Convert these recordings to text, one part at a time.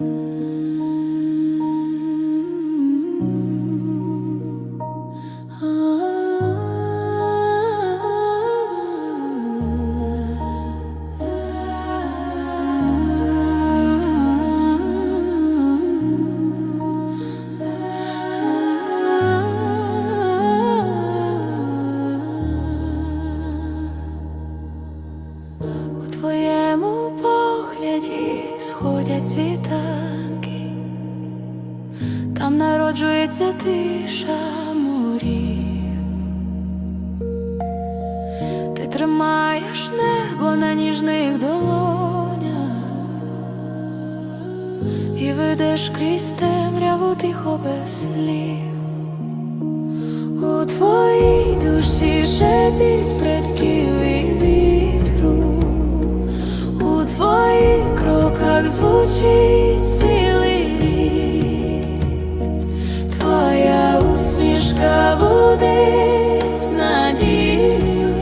У сходять світанки, там народжується тиша морів. Ти тримаєш небо на ніжних долонях і ведеш крізь темряву тихо без слів. У твоїй душі шепіт предків і вітру, у твоїх кроках звучить цілий рік, твоя усмішка будить надію,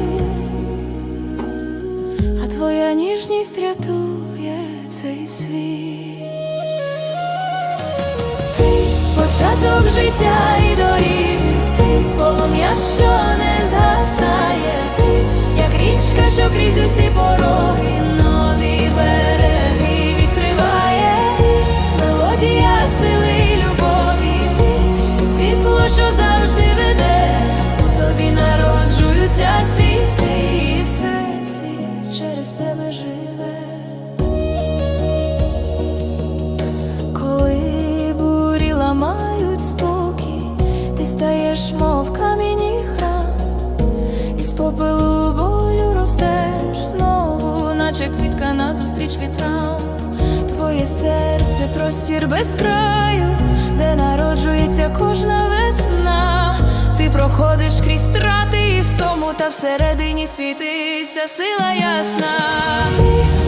а твоя ніжність рятує цей світ. Ти початок життя і доріг, ти полум'я, що не згасає, ти, як річка, що крізь усі пороги, нові береги народжуються світи, і все світ через тебе живе. Коли бурі ламають спокій, ти стаєш, мов камінь і храм, із попелу болю ростеш знову, наче квітка назустріч вітрам. Твоє серце простір без краю, де народжується кожна весна. Проходиш крізь страти і втому, та всередині світиться сила ясна.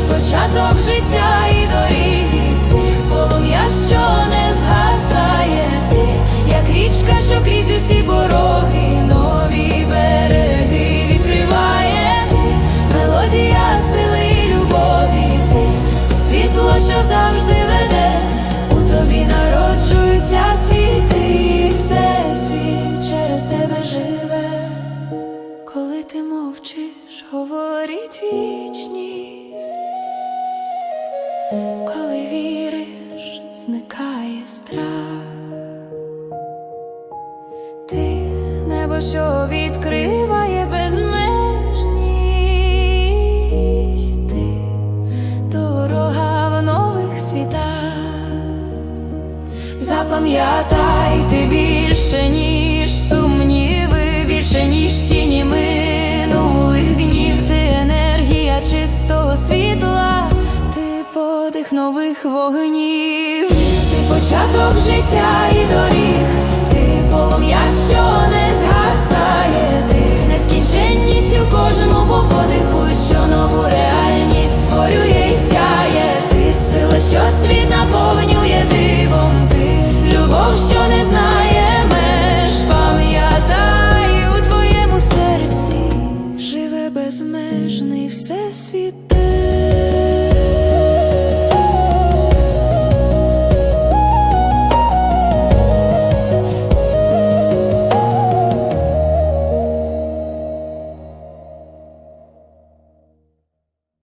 Початок життя і доріги, полум'я, що не згасає, ти, як річка, що крізь усі пороги, нові береги відкриває, ти мелодія сили і любові, ти світло, що завжди веде, у тобі народжуються світи, говорить вічність, коли віриш, зникає страх. Ти небо, що відкриває безмежність, ти дорога в нових світах. Запам'ятай ти більше, ніж подих нових вогнів, ти початок життя і доріг,